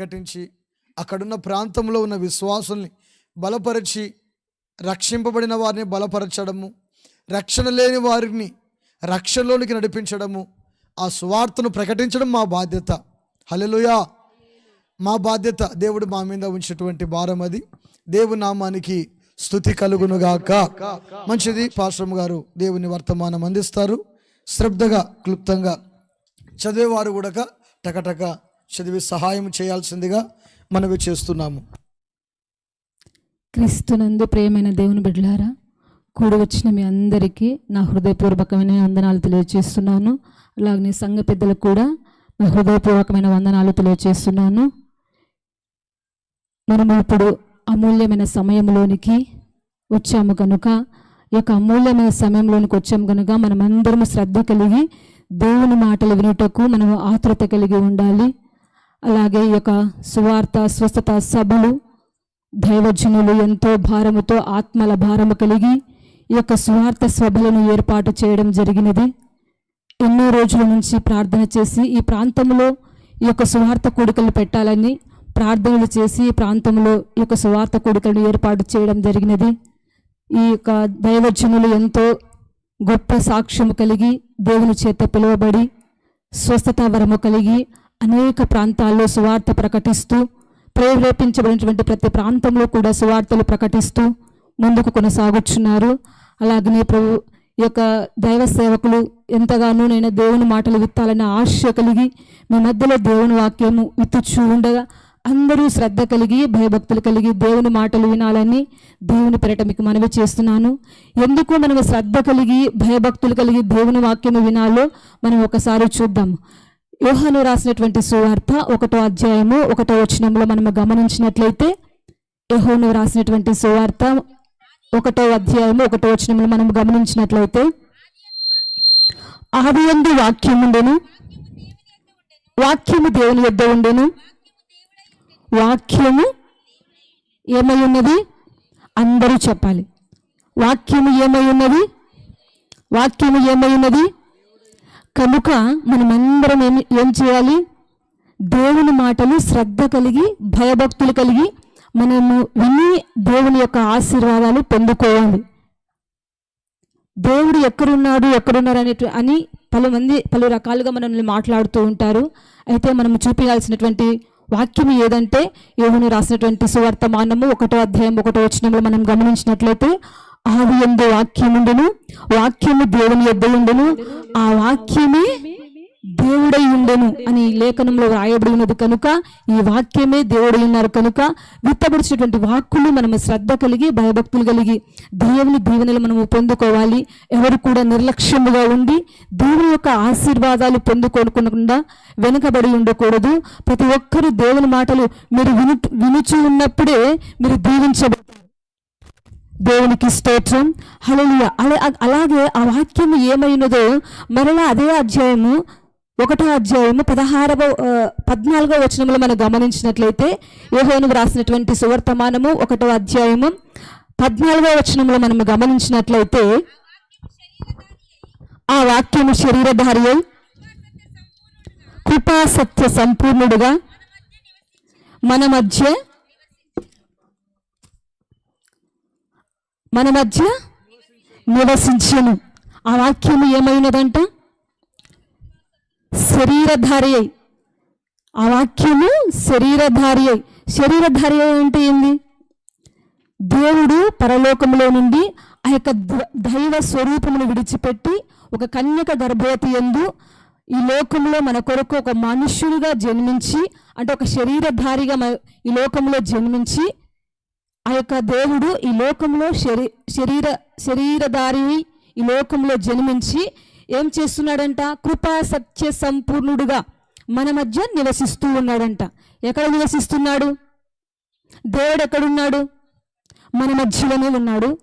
ప్రకటించి అక్కడున్న ప్రాంతంలో ఉన్న విశ్వాసుల్ని బలపరిచి రక్షింపబడిన వారిని బలపరచడము రక్షణ లేని వారిని రక్షణలోనికి నడిపించడము ఆ సువార్తను ప్రకటించడం మా బాధ్యత. హలెలుయా మా బాధ్యత దేవుడు మా మీద ఉంచినటువంటి భారం అది. దేవుని నామానికి స్థుతి కలుగునుగాక మంచిది పాశ్రమ్ గారు దేవుని వర్తమానం అందిస్తారు. శ్రద్ధగా క్లుప్తంగా చదివేవారు కూడా టకటక చదివి సహాయం చేయాల్సిందిగా మనవి చేస్తున్నాము. క్రీస్తునందు ప్రియమైన దేవుని బిడ్డలారా కూడి వచ్చిన మీ అందరికీ నా హృదయపూర్వకమైన వందనాలు తెలియజేస్తున్నాను అలాగే సంఘ పెద్దలకు కూడా నా హృదయపూర్వకమైన వందనాలు తెలియజేస్తున్నాను మనము ఇప్పుడు అమూల్యమైన సమయంలోనికి వచ్చాము కనుక ఈ యొక్క అమూల్యమైన సమయంలోనికి వచ్చాము కనుక మనమందరము శ్రద్ధ కలిగి దేవుని మాటలు వినుటకు మనము ఆతృత కలిగి ఉండాలి. అలాగే ఈ యొక్క సువార్త స్వస్థత సభలు దైవజనులు ఎంతో భారముతో ఆత్మల భారము కలిగి ఈ యొక్క సువార్త సభలను ఏర్పాటు చేయడం జరిగినది. ఎన్నో రోజుల నుంచి ప్రార్థన చేసి ఈ ప్రాంతంలో ఈ యొక్క సువార్త కూడికలు పెట్టాలని ప్రార్థనలు చేసి ఈ ప్రాంతంలో ఈ యొక్క సువార్త కూడికలను ఏర్పాటు చేయడం జరిగినది. ఈ యొక్క దైవజనులు ఎంతో గొప్ప సాక్ష్యము కలిగి దేవుని చేత పిలువబడి స్వస్థత వరము కలిగి అనేక ప్రాంతాల్లో సువార్త ప్రకటిస్తూ ప్రేరేపించబడినటువంటి ప్రతి ప్రాంతంలో కూడా సువార్తలు ప్రకటిస్తూ ముందుకు కొనసాగుచున్నారు. అలాగనే ప్రభు ఈ యొక్క దైవ సేవకులు ఎంతగానో నేను దేవుని మాటలు విత్తాలని ఆశ కలిగి మీ మధ్యలో దేవుని వాక్యము విత్తుచూ ఉండగా అందరూ శ్రద్ధ కలిగి భయభక్తులు కలిగి దేవుని మాటలు వినాలని దేవుని పెరట మీకు మనవి చేస్తున్నాను. ఎందుకు మనం శ్రద్ధ కలిగి భయభక్తులు కలిగి దేవుని వాక్యము వినాలో మనం ఒకసారి చూద్దాం. యోహాను రాసినటువంటి సువార్త ఒకటో అధ్యాయము ఒకటో వచనంలో మనం గమనించినట్లయితే యహోను రాసినటువంటి సువార్త ఒకటో అధ్యాయము ఒకటో వచనంలో మనం గమనించినట్లయితే ఆది ఎందు వాక్యముండెను వాక్యము దేవుని యొద్ద ఉండెను వాక్యము ఏమై ఉన్నది అందరూ చెప్పాలి. వాక్యము ఏమై ఉన్నది వాక్యము ఏమై ఉన్నది కనుక మనమందరం ఏమి ఏం చేయాలి? దేవుని మాటలు శ్రద్ధ కలిగి భయభక్తులు కలిగి మనము విని దేవుని యొక్క ఆశీర్వాదాలు పొందుకోవాలి. దేవుడు ఎక్కడున్నాడు ఎక్కడున్నారు అనే అని పలుమంది పలు రకాలుగా మనల్ని మాట్లాడుతూ ఉంటారు. అయితే మనం చూపించాల్సినటువంటి వాక్యం ఏదంటే యోహుని రాసినటువంటి సువర్తమానము ఒకటో అధ్యాయం ఒకటో వచనంలో మనం గమనించినట్లయితే ఆది ఎందు వాక్యముండును వాక్యము దేవుని యొద్ద ఉండును ఆ వాక్యమే దేవుడై ఉండెను అని లేఖనంలో రాయబడి ఉన్నది కనుక ఈ వాక్యమే దేవుడై ఉన్నారు కనుక విత్తబడిచినటువంటి వాక్కులు మనం శ్రద్ధ కలిగి భయభక్తులు కలిగి దేవుని దీవెనలు మనము పొందుకోవాలి. ఎవరు కూడా నిర్లక్ష్యముగా ఉండి దేవుని యొక్క ఆశీర్వాదాలు పొందుకోకుండా వెనుకబడి ఉండకూడదు. ప్రతి ఒక్కరు దేవుని మాటలు మీరు విను వినుచు ఉన్నప్పుడే మీరు దీవించబడతారు. దేవునికి స్తోత్రం. హలలియ అలా అలాగే ఆ వాక్యం ఏమైనదో మరలా అదే అధ్యాయము ఒకటో అధ్యాయము పదహారవ పద్నాలుగవ పద్నాలుగో వచనంలో మనం గమనించినట్లయితే యోహోను వ్రాసినటువంటి సువర్తమానము ఒకటో అధ్యాయము పద్నాలుగో వచనంలో మనం గమనించినట్లయితే ఆ వాక్యము శరీరధారి అయి కృపా సత్య సంపూర్ణుడుగా మన మధ్య మన మధ్య నివసించను. ఆ వాక్యము ఏమైనదంట? శరీరధారి అయి ఆ వాక్యము శరీరధారి అయి శరీరధారి అయి అంటే ఏంది? దేవుడు పరలోకంలో నుండి ఆ యొక్క ద- దైవ స్వరూపమును విడిచిపెట్టి ఒక కన్యక గర్భవతి ఎందు ఈ లోకంలో మన కొరకు ఒక మనుష్యుడిగా జన్మించి అంటే ఒక శరీరధారిగా ఈ లోకంలో జన్మించి ఆ యొక్క దేవుడు ఈ లోకంలో శరీ శరీర శరీరధారి ఈ లోకంలో జన్మించి ఏం చేస్తున్నాడంట? కృపా సత్య సంపూర్ణుడుగా మన మధ్య నివసిస్తూ ఉన్నాడంట. ఎక్కడ నివసిస్తున్నాడు? దేవుడు ఎక్కడున్నాడు? మన మధ్యలోనే ఉన్నాడు.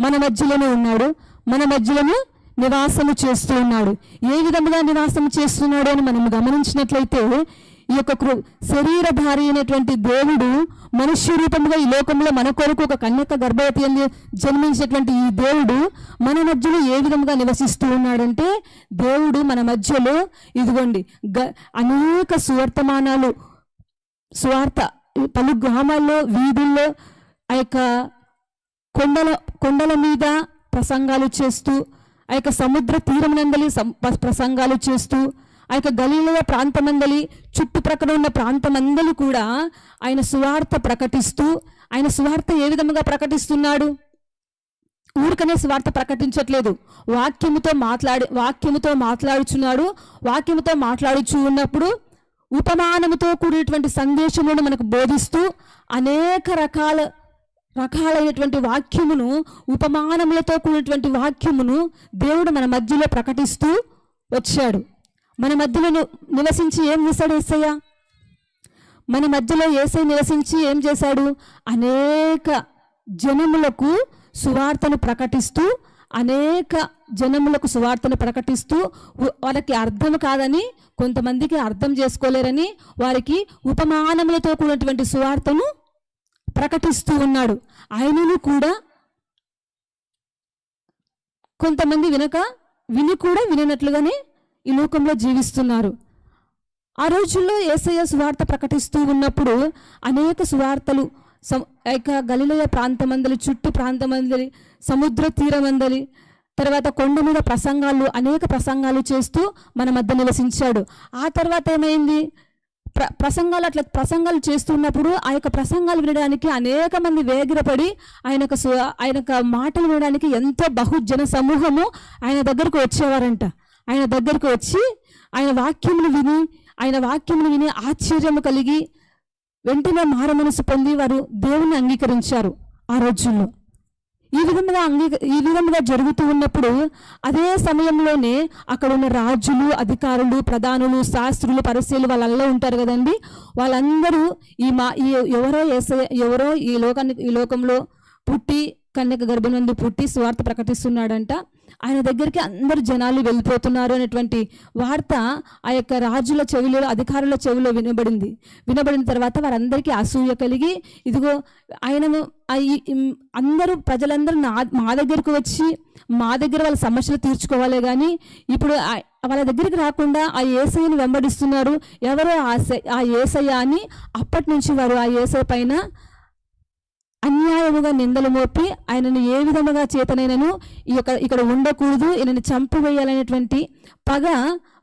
మన మధ్యలోనే ఉన్నాడు. మన మధ్యలోనే నివాసము చేస్తూ ఉన్నాడు. ఏ విధముగా నివాసం చేస్తున్నాడు అని మనం గమనించినట్లయితే ఈ యొక్క కృ శరీరధారి అయినటువంటి దేవుడు మనుష్య రూపముగా ఈ లోకంలో మన కొరకు ఒక కన్యక గర్భవతి అని జన్మించినటువంటి ఈ దేవుడు మన మధ్యలో ఏ విధంగా నివసిస్తూ ఉన్నాడంటే దేవుడు మన మధ్యలో ఇదిగోండి గ అనేక సువర్తమానాలు సువార్త పలు గ్రామాల్లో వీధుల్లో ఆ యొక్క కొండల కొండల మీద ప్రసంగాలు చేస్తూ ఆ యొక్క సముద్ర తీరం సం- ప్రసంగాలు చేస్తూ ఆ యొక్క గలీలయ ప్రాంతమందలి చుట్టుప్రక్కల ఉన్న ప్రాంతమందలి కూడా ఆయన సువార్త ప్రకటిస్తూ ఆయన సువార్త ఏ విధముగా ప్రకటిస్తున్నాడు? ఊరికనే స్వార్థ ప్రకటించట్లేదు. వాక్యముతో మాట్లాడి వాక్యముతో మాట్లాడుచున్నాడు. వాక్యముతో మాట్లాడుచు ఉన్నప్పుడు ఉపమానముతో కూడినటువంటి సందేశములను మనకు బోధిస్తూ అనేక రకాల రకాలైనటువంటి వాక్యమును ఉపమానములతో కూడినటువంటి వాక్యమును దేవుడు మన మధ్యలో ప్రకటిస్తూ వచ్చాడు. మన మధ్యలో నివసించి ఏం చేశాడు ఏసయ్య? మన మధ్యలో ఏసై నివసించి ఏం చేశాడు? అనేక జనములకు సువార్తను ప్రకటిస్తూ అనేక జనములకు సువార్తను ప్రకటిస్తూ వాళ్ళకి అర్థం కాదని కొంతమందికి అర్థం చేసుకోలేరని వారికి ఉపమానములతో కూడినటువంటి సువార్తను ప్రకటిస్తూ ఉన్నాడు. ఆయనను కూడా కొంతమంది వినక విని కూడా విననట్లుగానే ఈ లోకంలో జీవిస్తున్నారు. ఆ రోజుల్లో ఏసయ్య సువార్త ప్రకటిస్తూ ఉన్నప్పుడు అనేక సువార్తలు ఆ యొక్క గలిలయ ప్రాంతమందలి చుట్టూ ప్రాంతమందలి సముద్ర తీరమందలి తర్వాత కొండ మీద ప్రసంగాలు అనేక ప్రసంగాలు చేస్తూ మన మధ్య నివసించాడు. ఆ తర్వాత ఏమైంది? ప్ర ప్రసంగాలు అట్లా ప్రసంగాలు చేస్తున్నప్పుడు ఆ యొక్క ప్రసంగాలు వినడానికి అనేక మంది వేగిరపడి ఆయన సు ఆయన మాటలు వినడానికి ఎంతో బహుజన సమూహము ఆయన దగ్గరకు వచ్చేవారంట. ఆయన దగ్గరకు వచ్చి ఆయన వాక్యమును విని ఆయన వాక్యమును విని ఆశ్చర్యము కలిగి వెంటనే మార మనసు పొంది వారు దేవుని అంగీకరించారు ఆ రోజుల్లో. ఈ విధంగా అంగీక ఈ విధంగా జరుగుతూ ఉన్నప్పుడు అదే సమయంలోనే అక్కడ ఉన్న రాజులు అధికారులు ప్రధానులు శాస్త్రులు పరిశీలు వాళ్ళల్లో ఉంటారు కదండి. వాళ్ళందరూ ఈ మా ఈ ఎవరో ఏస ఎవరో ఈ లోకానికి ఈ లోకంలో పుట్టి కన్యక గర్భనందు పుట్టి స్వార్థ ప్రకటిస్తున్నాడంట. ఆయన దగ్గరికి అందరు జనాలు వెళ్ళిపోతున్నారు అనేటువంటి వార్త ఆ యొక్క రాజుల చెవిలో అధికారుల చెవిలో వినబడింది. వినబడిన తర్వాత వారందరికీ అసూయ కలిగి ఇదిగో ఆయనను అందరూ ప్రజలందరూ నా మా దగ్గరకు వచ్చి మా దగ్గర వాళ్ళ సమస్యలు తీర్చుకోవాలి కానీ ఇప్పుడు వాళ్ళ దగ్గరికి రాకుండా ఆ ఏసయ్యని వెంబడిస్తున్నారు. ఎవరో ఆ ఆ ఏసయ్య అని అప్పటి నుంచి వారు ఆ ఏసై పైన అన్యాయముగా నిందలు మోపి ఆయనను ఏ విధముగా చేతనైనను ఈ యొక్క ఇక్కడ ఉండకూడదు ఈయనను చంపివేయాలనేటువంటి పగ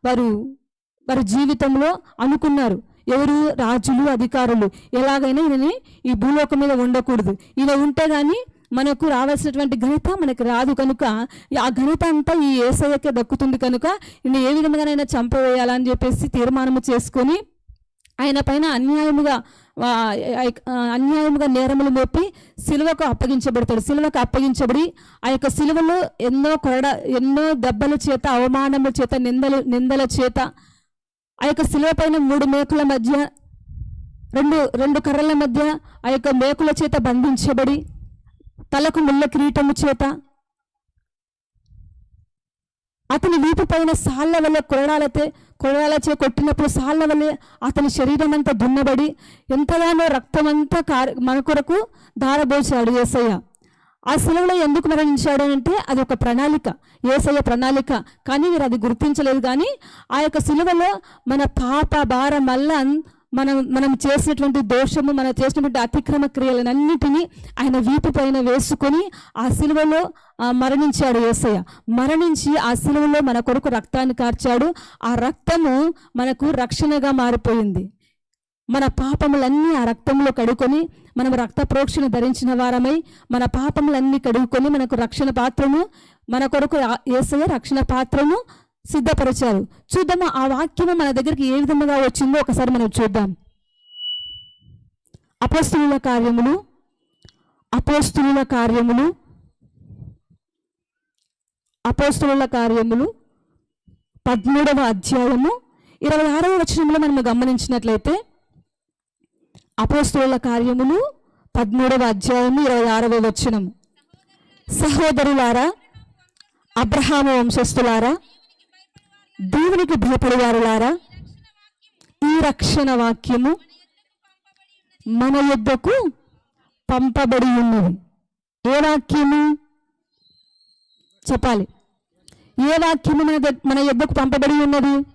వారు వారి జీవితంలో అనుకున్నారు. ఎవరు? రాజులు అధికారులు. ఎలాగైనా ఈయనని ఈ భూలోకం మీద ఉండకూడదు. ఇలా ఉంటే కానీ మనకు రావాల్సినటువంటి ఘనత మనకు రాదు కనుక ఆ ఘనత అంతా ఈ ఏసయ్యకే దక్కుతుంది కనుక ఈయన ఏ విధంగానైనా చంపవేయాలని చెప్పేసి తీర్మానము చేసుకొని ఆయన పైన అన్యాయముగా అన్యాయముగా నేరములు మోపి సిలువకు అప్పగించబడతాడు. సిలువకు అప్పగించబడి ఆ యొక్క సిలువలో ఎన్నో కొరడ ఎన్నో దెబ్బల చేత అవమానముల చేత నిందలు నిందల చేత ఆ యొక్క సిలువ పైన మూడు మేకుల మధ్య రెండు రెండు కర్రల మధ్య ఆ యొక్క మేకుల చేత బంధించబడి తలకు ముళ్ళ కిరీటము చేత అతని వీపు పైన సాళ్ళ వల్ల కొరడాలతో కొరడాలచే కొట్టినప్పుడు సాళ్ళ వల్లే అతని శరీరం అంతా దున్నబడి ఎంతగానో రక్తమంతా కారి మన కొరకు దారబోసాడు ఏసయ్య. ఆ సెలవులో ఎందుకు మరణించాడు అంటే అది ఒక ప్రణాళిక ఏసయ్య ప్రణాళిక. కానీ మీరు అది గుర్తించలేదు కానీ ఆ యొక్క సిలువలో మన పాప భారం మళ్ళా మనం మనం చేసినటువంటి దోషము మనం చేసినటువంటి అతిక్రమ క్రియలన్నిటినీ ఆయన వీపు పైన వేసుకొని ఆ సిలువలో మరణించాడు యేసయ్య మరణించి ఆ సిలువలో మన కొరకు రక్తాన్ని కార్చాడు. ఆ రక్తము మనకు రక్షణగా మారిపోయింది. మన పాపములన్నీ ఆ రక్తంలో కడుకొని మనం రక్త ప్రోక్షణ ధరించిన వారమై మన పాపములన్నీ కడుక్కొని మనకు రక్షణ పాత్రము మన కొరకు ఏసయ్య యేసయ్య రక్షణ పాత్రము సిద్ధపరిచారు. చూద్దాము ఆ వాక్యము మన దగ్గరికి ఏ విధముగా వచ్చిందో ఒకసారి మనం చూద్దాం. అపోస్తుల కార్యములు అపోస్తుల కార్యములు అపోస్తుల కార్యములు పదమూడవ అధ్యాయము ఇరవై ఆరవ వచనంలో మనం గమనించినట్లయితే అపోస్తుల కార్యములు పదమూడవ అధ్యాయము ఇరవై ఆరవ వచనము. సహోదరులారా అబ్రహాము వంశస్థులారా దేవునికి భయపడేవారులారా? ఈ రక్షణ వాక్యము మన యుద్ధకు పంపబడి ఉన్నది. ఏ వాక్యము? చెప్పాలి. ఏ వాక్యము మన మన యుద్ధకు పంపబడి ఉన్నది?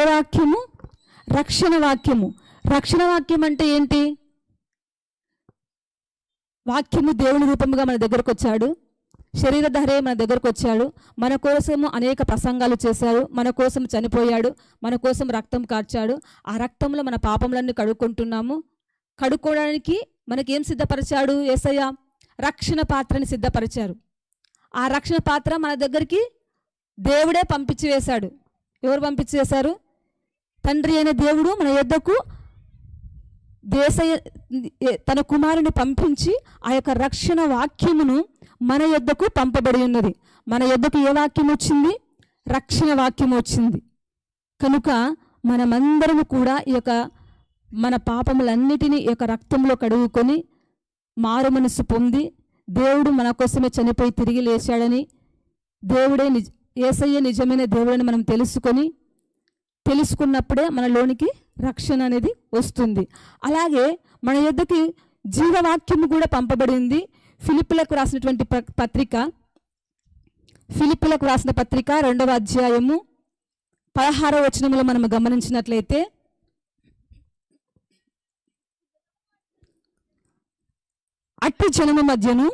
ఏ వాక్యము? రక్షణ వాక్యము. రక్షణ వాక్యం అంటే ఏంటి? వాక్యము దేవుని రూపముగా మన దగ్గరకు వచ్చాడు శరీరధారే మన దగ్గరకు వచ్చాడు మన కోసము అనేక ప్రసంగాలు చేశాడు. మన కోసం చనిపోయాడు. మన కోసం రక్తం కార్చాడు. ఆ రక్తంలో మన పాపములన్నీ కడుక్కుంటున్నాము. కడుక్కోవడానికి మనకేం సిద్ధపరిచాడు ఏసయ్య? రక్షణ పాత్రని సిద్ధపరిచారు. ఆ రక్షణ పాత్ర మన దగ్గరికి దేవుడే పంపించి వేశాడు ఎవరు పంపించి వేశారు తండ్రి అయిన దేవుడు మన యొద్దకు దేశ తన కుమారుని పంపించి ఆ యొక్క రక్షణ వాక్యమును మన యొద్దకు పంపబడి ఉన్నది. మన యొద్దకు ఏ వాక్యం వచ్చింది? రక్షణ వాక్యం వచ్చింది. కనుక మనమందరము కూడా ఈ యొక్క మన పాపములన్నిటినీ ఈ యొక్క రక్తంలో కడుగుకొని మారు మనసు పొంది దేవుడు మన కోసమే చనిపోయి తిరిగి లేచాడని దేవుడే నిజ ఏసయ్య నిజమైన దేవుడని మనం తెలుసుకొని తెలుసుకున్నప్పుడే మనలోనికి రక్షణ అనేది వస్తుంది. అలాగే మన యొద్దకి జీవవాక్యము కూడా పంపబడింది. ఫిలిప్పులకు రాసినటువంటి ప- పత్రిక. ఫిలిప్పులకు రాసిన పత్రిక రెండవ అధ్యాయము పదహారవ వచనంలో మనం గమనించినట్లయితే అట్టి జనము మధ్యను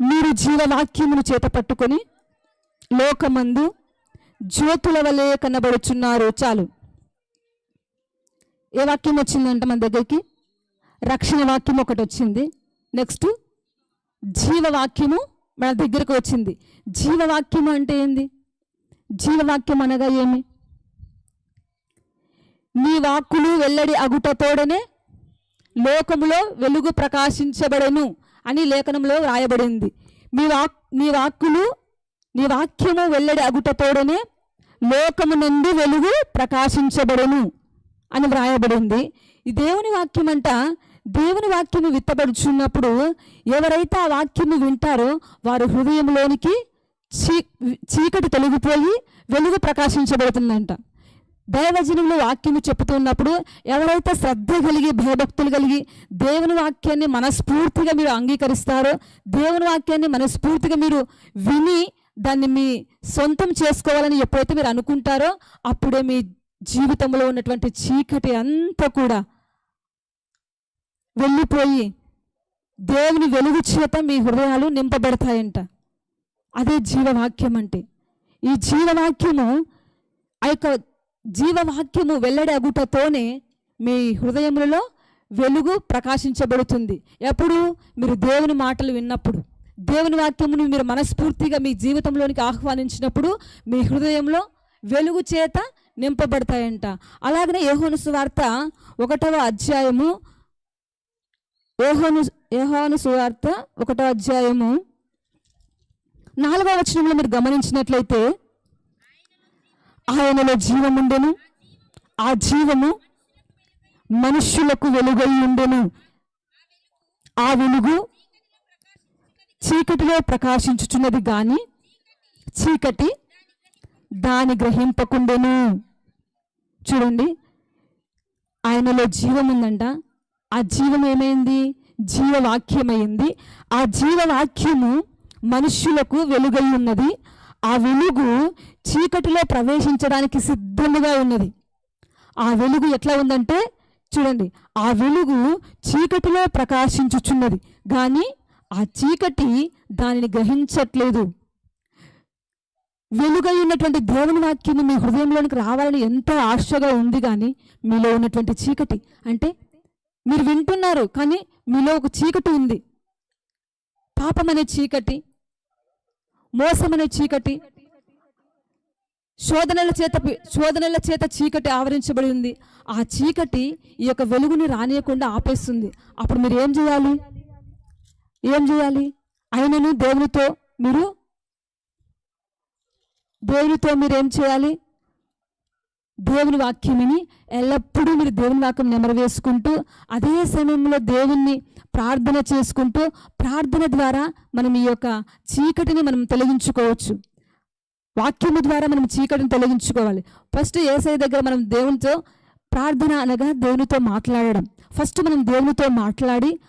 మీరు జీవవాక్యమును చేత పట్టుకొని లోకమందు జ్యోతుల వలె కనబడుచున్నారు. చాలు. ఏ వాక్యం వచ్చిందంట మన దగ్గరికి? రక్షణ వాక్యం ఒకటి వచ్చింది. నెక్స్ట్ జీవవాక్యము మన దగ్గరకు వచ్చింది. జీవవాక్యము అంటే ఏంది? జీవవాక్యం అనగా ఏమి? నీ వాక్కులు వెల్లడి అగుటతోడనే లోకములో వెలుగు ప్రకాశించబడను అని లేఖనంలో రాయబడింది మీ వాక్ నీ వాక్కులు నీ వాక్యము వెల్లడి అగుటతోడనే లోకము నుండి వెలుగు ప్రకాశించబడును అని వ్రాయబడింది. ఈ దేవుని వాక్యం అంట దేవుని వాక్యము విత్తబడుచున్నప్పుడు ఎవరైతే ఆ వాక్యము వింటారో వారి హృదయంలోనికి చీ చీకటి తొలగిపోయి వెలుగు ప్రకాశించబడుతుందంట. దైవజనులు వాక్యము చెప్తున్నప్పుడు ఎవరైతే శ్రద్ధ కలిగి భయభక్తులు కలిగి దేవుని వాక్యాన్ని మనస్ఫూర్తిగా మీరు అంగీకరిస్తారో దేవుని వాక్యాన్ని మనస్ఫూర్తిగా మీరు విని దాన్ని మీ సొంతం చేసుకోవాలని ఎప్పుడైతే మీరు అనుకుంటారో అప్పుడే మీ జీవితంలో ఉన్నటువంటి చీకటి అంతా కూడా వెళ్ళిపోయి దేవుని వెలుగు చేత మీ హృదయాలు నింపబడతాయంట. అదే జీవవాక్యం అంటే. ఈ జీవవాక్యము ఆ యొక్క జీవవాక్యము వెల్లడి అగుటతోనే మీ హృదయములలో వెలుగు ప్రకాశించబడుతుంది. ఎప్పుడు? మీరు దేవుని మాటలు విన్నప్పుడు. దేవుని వాక్యమును మీరు మనస్ఫూర్తిగా మీ జీవితంలోనికి ఆహ్వానించినప్పుడు మీ హృదయంలో వెలుగు చేత నింపబడతాయంట. అలాగనే యోహోను సువార్త ఒకటవ అధ్యాయము యోహోను యోహోను సువార్త ఒకటవ అధ్యాయము నాలుగవ వచనంలో మీరు గమనించినట్లయితే ఆయనలో జీవముండెను ఆ జీవము మనుష్యులకు వెలుగై ఉండెను. ఆ వెలుగు చీకటిలో ప్రకాశించుచున్నది గాని చీకటి దాని గ్రహింపకుండెను. చూడండి. ఆయనలో జీవం ఉందంట ఆ జీవం ఏమైంది జీవవాక్యమైంది. ఆ జీవవాక్యము మనుష్యులకు వెలుగై ఉన్నది ఆ వెలుగు చీకటిలో ప్రవేశించడానికి సిద్ధముగా ఉన్నది. ఆ వెలుగు ఎట్లా ఉందంటే చూడండి. ఆ వెలుగు చీకటిలో ప్రకాశించుచున్నది. కానీ ఆ చీకటి దానిని గ్రహించట్లేదు. వెలుగై ఉన్నటువంటి దేవుని వాక్యం మీ హృదయంలోనికి రావాలని ఎంతో ఆశగా ఉంది కానీ మీలో ఉన్నటువంటి చీకటి. అంటే మీరు వింటున్నారు కానీ మీలో ఒక చీకటి ఉంది. పాపం అనే చీకటి మోసం అనే చీకటి శోధనల చేత శోధనల చేత చీకటి ఆవరించబడి ఉంది. ఆ చీకటి ఈ యొక్క వెలుగుని రానియకుండా ఆపేస్తుంది. అప్పుడు మీరు ఏం చేయాలి? ఏం చేయాలి? ఆయనను దేవునితో మీరు దేవునితో మీరు ఏం చేయాలి? దేవుని వాక్యమిని ఎల్లప్పుడూ మీరు దేవుని వాక్యం నెమరవేసుకుంటూ అదే సమయంలో దేవుణ్ణి ప్రార్థన చేసుకుంటూ ప్రార్థన ద్వారా మనం ఈ యొక్క చీకటిని మనం తొలగించుకోవచ్చు. వాక్యము ద్వారా మనం చీకటిని తొలగించుకోవాలి. ఫస్ట్ ఏసఐ దగ్గర మనం దేవునితో ప్రార్థన అనగా దేవునితో మాట్లాడడం. ఫస్ట్ మనం దేవునితో మాట్లాడి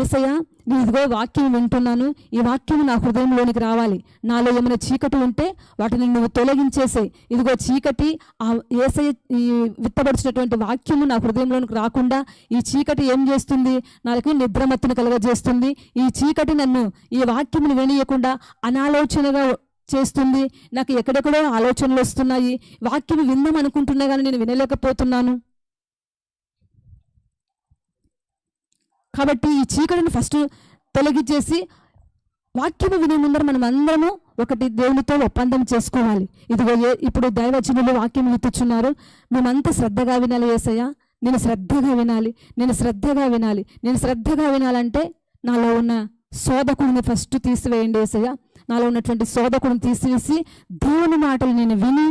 ఏసయ్య నేను ఇదిగో వాక్యం వింటున్నాను. ఈ వాక్యం నా హృదయంలోనికి రావాలి. నాలో ఏమైనా చీకటి ఉంటే వాటిని నువ్వు తొలగించేసే. ఇదిగో చీకటి ఆ ఏసయ్య ఈ విత్తబడిచినటువంటి వాక్యము నా హృదయంలోనికి రాకుండా ఈ చీకటి ఏం చేస్తుంది? నాకు నిద్రమత్తును కలగజేస్తుంది. ఈ చీకటి నన్ను ఈ వాక్యమును వినియకుండా అనాలోచనగా చేస్తుంది. నాకు ఎక్కడెక్కడో ఆలోచనలు వస్తున్నాయి. వాక్యం విందాం అనుకుంటున్నా కానీ నేను వినలేకపోతున్నాను. కాబట్టి ఈ చీకటిని ఫస్ట్ తొలగించేసి వాక్యము వినే ముందర మనం అందరము ఒకటి దేవునితో ఒప్పందం చేసుకోవాలి. ఇదిగో ఏ ఇప్పుడు దైవచనులు వాక్యం విత్తుచున్నారు మేమంతా శ్రద్ధగా వినాలి ఏసయ్య. నేను శ్రద్ధగా వినాలి. నేను శ్రద్ధగా వినాలి. నేను శ్రద్ధగా వినాలంటే నాలో ఉన్న శోధకుడిని ఫస్ట్ తీసివేయండి ఏసయ్య. నాలో ఉన్నటువంటి శోధకుడిని తీసివేసి దేవుని మాటలు నేను విని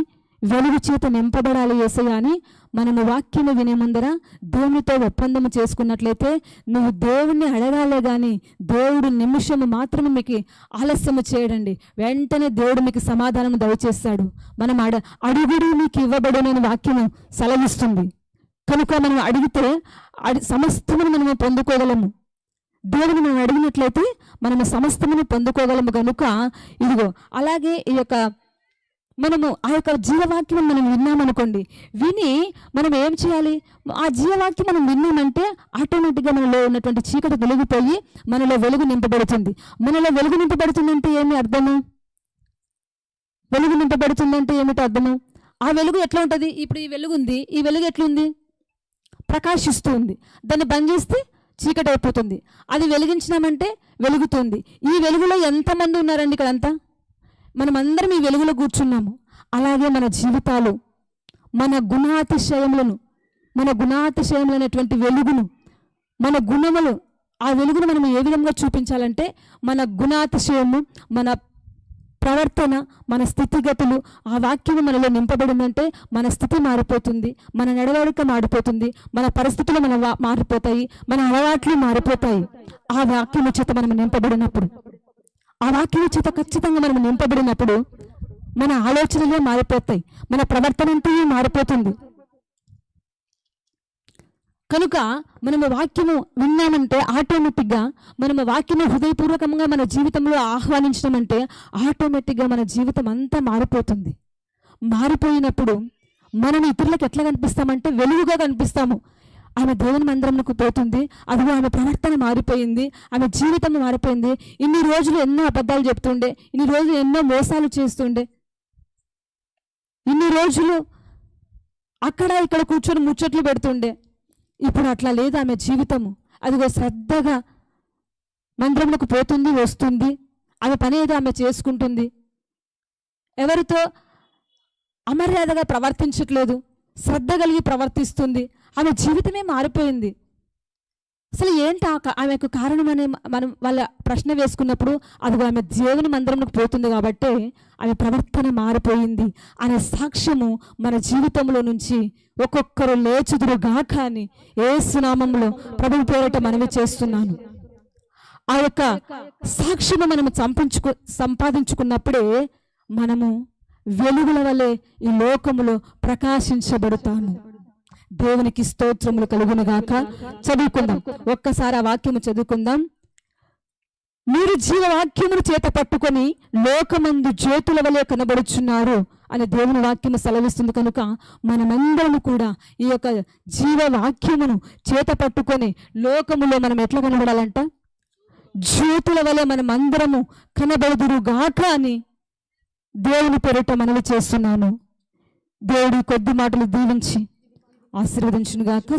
వెలుగు చేత నింపబడాలి ఏసయ్య అని మనము వాక్యము వినే ముందర దేవునితో ఒప్పందము చేసుకున్నట్లయితే నువ్వు దేవుణ్ణి అడగాలే కానీ దేవుడు నిమిషము మాత్రమే మీకు ఆలస్యము చేయడండి. వెంటనే దేవుడు మీకు సమాధానం దయచేస్తాడు. మనం అడ అడుగుడు మీకు ఇవ్వబడునని వాక్యము సెలవిస్తుంది. కనుక మనం అడిగితే అడి సమస్తమును మనము పొందుకోగలము. దేవుని మనం అడిగినట్లయితే మనము సమస్తమును పొందుకోగలము కనుక ఇదిగో అలాగే ఈ యొక్క మనము ఆ యొక్క జీవవాక్యం మనం విన్నామనుకోండి విని మనం ఏం చేయాలి? ఆ జీవవాక్యం మనం విన్నామంటే ఆటోమేటిక్గా మనలో ఉన్నటువంటి చీకటి వెలిగిపోయి మనలో వెలుగు నింపబడుతుంది. మనలో వెలుగు నింపబడుతుందంటే ఏమి అర్థము? వెలుగు నింపబడుతుందంటే ఏమిటి అర్థము? ఆ వెలుగు ఎట్లా ఉంటుంది? ఇప్పుడు ఈ వెలుగు ఉంది ఈ వెలుగు ఎట్లుంది? ప్రకాశిస్తూ ఉంది దాన్ని బంద్ చేస్తే చీకటి అయిపోతుంది. అది వెలిగించినామంటే వెలుగుతుంది. ఈ వెలుగులో ఎంతమంది ఉన్నారండి ఇక్కడ మనమందరం మనం అందరం ఈ వెలుగులో కూర్చున్నాము. అలాగే మన జీవితాలు మన గుణాతిశయములను మన గుణాతిశయములైనటువంటి వెలుగును మన గుణములు ఆ వెలుగును మనం ఏ విధంగా చూపించాలంటే మన గుణాతిశయము మన ప్రవర్తన మన స్థితిగతులు ఆ వాక్యము మనలో నింపబడిందంటే మన స్థితి మారిపోతుంది మన నడవడిక మారిపోతుంది మన పరిస్థితులు మన మారిపోతాయి మన అలవాట్లు మారిపోతాయి. ఆ వాక్యము చేత మనం నింపబడినప్పుడు ఆ వాక్యం చేత ఖచ్చితంగా మనం నింపబడినప్పుడు మన ఆలోచనలే మారిపోతాయి మన ప్రవర్తన అంతా మారిపోతుంది. కనుక మనము వాక్యము విన్నామంటే ఆటోమేటిక్గా మనము వాక్యము హృదయపూర్వకంగా మన జీవితంలో ఆహ్వానించడం అంటే ఆటోమేటిక్గా మన జీవితం అంతా మారిపోతుంది. మారిపోయినప్పుడు మనం ఇతరులకు ఎట్లా కనిపిస్తామంటే వెలుగుగా కనిపిస్తాము. ఆమె దేవుని మందిరంకు పోతుంది. అదిగో ఆమె ప్రవర్తన మారిపోయింది. ఆమె జీవితం మారిపోయింది. ఇన్ని రోజులు ఎన్నో అబద్ధాలు చెప్తుండే. ఇన్ని రోజులు ఎన్నో మోసాలు చేస్తుండే. ఇన్ని రోజులు అక్కడ ఇక్కడ కూర్చొని ముచ్చట్లు పెడుతుండే. ఇప్పుడు అట్లా లేదు ఆమె జీవితము. అదిగో శ్రద్ధగా మందిరంలోకి పోతుంది వస్తుంది. ఆమె పని ఏదో ఆమె చేసుకుంటుంది. ఎవరితో అమర్యాదగా ప్రవర్తించట్లేదు. శ్రద్ధ కలిగి ప్రవర్తిస్తుంది. ఆమె జీవితమే మారిపోయింది. అసలు ఏంటి ఆమె యొక్క ఆమెకు కారణం మనం వాళ్ళ ప్రశ్న వేసుకున్నప్పుడు అది ఆమె దేవుని మందిరంలోకి పోతుంది కాబట్టి ఆమె ప్రవర్తన మారిపోయింది అనే సాక్ష్యము మన జీవితంలో నుంచి ఒక్కొక్కరు లేచుదురు గాక అని ఏ సునామంలో ప్రభు పేరట మనవి చేస్తున్నాను. ఆ యొక్క సాక్ష్యము మనము సంపించుకు సంపాదించుకున్నప్పుడే మనము వెలుగుల వలె ఈ లోకములో ప్రకాశించబడతాను. దేవునికి స్తోత్రములు కలుగునుగాక చదువుకుందాం. ఒక్కసారి ఆ వాక్యము చదువుకుందాం. మీరు జీవవాక్యమును చేత పట్టుకొని లోకమందు జ్యోతుల వలె కనబడుచున్నారు అని దేవుని వాక్యము సెలవిస్తుంది కనుక మనమందరము కూడా ఈ యొక్క జీవవాక్యమును చేత పట్టుకొని లోకములో మనం ఎట్లా కనబడాలంట? జ్యోతుల వలె మనం అందరము కనబడుదురుగాక అని దేవుని పేరిట మనవి చేస్తున్నాను. దేవుడి కొద్ది మాటలు దీవించి ఆశీర్వదించునుగాక.